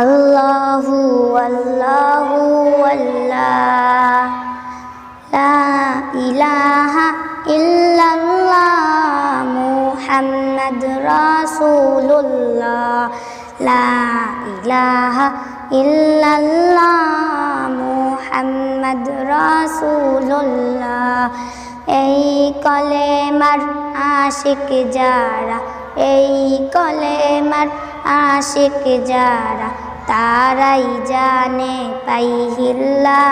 আল্লাহু আল্লাহু আল্লাহ। লা ইলাহা ইল্লাল্লাহ মুহাম্মাদ রাসূলুল্লাহ। লা ইলাহা ইল্লাল্লাহ মুহাম্মাদ রাসূলুল্লাহ। এই আশিক যারা এই কলেমার আশিক যারা, তারাই জানে পাইহিল্লা।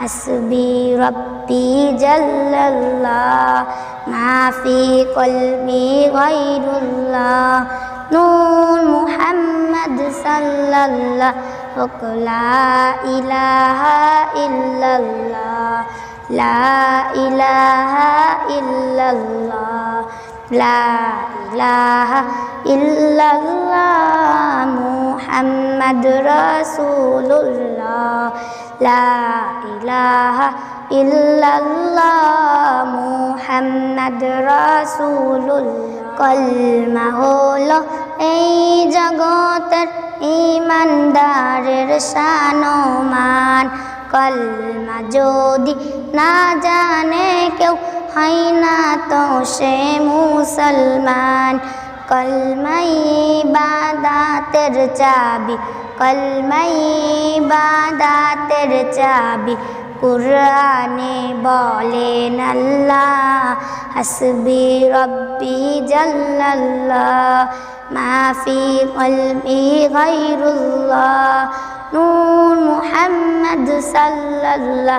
হাসবি রব্বি জাল্লাল্লাহ, মাফি কলবি গায়রুল্লাহ। নূর মুহাম্মদ সাল্লাল্লাহ লা ইলাহা ইল্লাল্লাহ। লা ইলাহা ইল্লাল্লাহ। লা ইলাহা ইল্লাল্লাহ মুহাম্মদ রাসূলুল্লাহ। লা ইলাহা ইল্লাল্লাহ মুহাম্মদ রাসূলুল্লাহ। কলমা হলো এই জগতের ইমানদারের শানমান কলমা যদি না জানে কেউ হয় না তো সে মুসলমান কলমাই বাদাতের চাবি কলমাই বাদাতের চাবি কুরআনে বলেন আল্লাহ হাসবি রব্বি জাল্লাল্লাহ মাফি কলবি গায়রুল্লাহ নূর মুহাম্মদ সাল্লাল্লাহ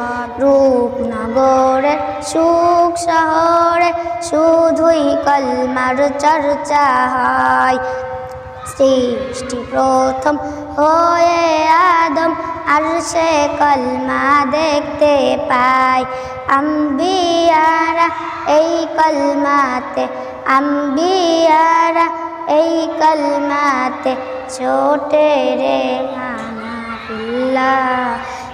রূপনগরে, সুখ শহরে, শুধুই কলমার চর্চা হয়। সৃষ্টি প্রথম হয়ে আদম, আর সে কলমা দেখতে পায়। আম্বিয়ারা এই কলমাতে, আম্বিয়ারা এই কলমাতে, ছোটে রে মানাফিল্লাহ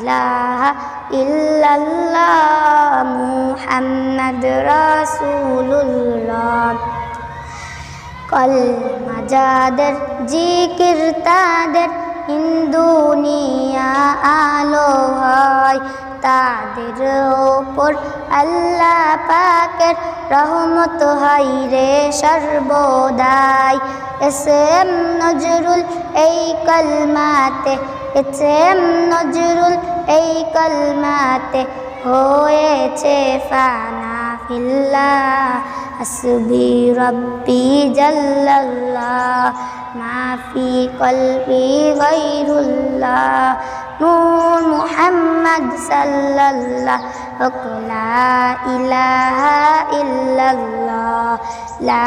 ইলাহ ইল্লাল্লাহ মুহাম্মদ রাসূলুল্লাহ। কলমা যাদের জিকির তাদের হিন্দুনিয়া আলো হয়। তাদের ওপর আল্লাহ পাকের রহমত হয় রে সর্বদাই। এস এম নজরুল এই কলমাতে এছেম নজরুল এই কলমাতে হয়েছে ফানা ফিল্লা আসবি রব্বি জাল্লাল্লাহ মাফি কলবি গৈরুল্লাহ নূর মুহাম্মদ সাল্লাল্লাহ লা ইলাহা ইল্লাল্লাহ লা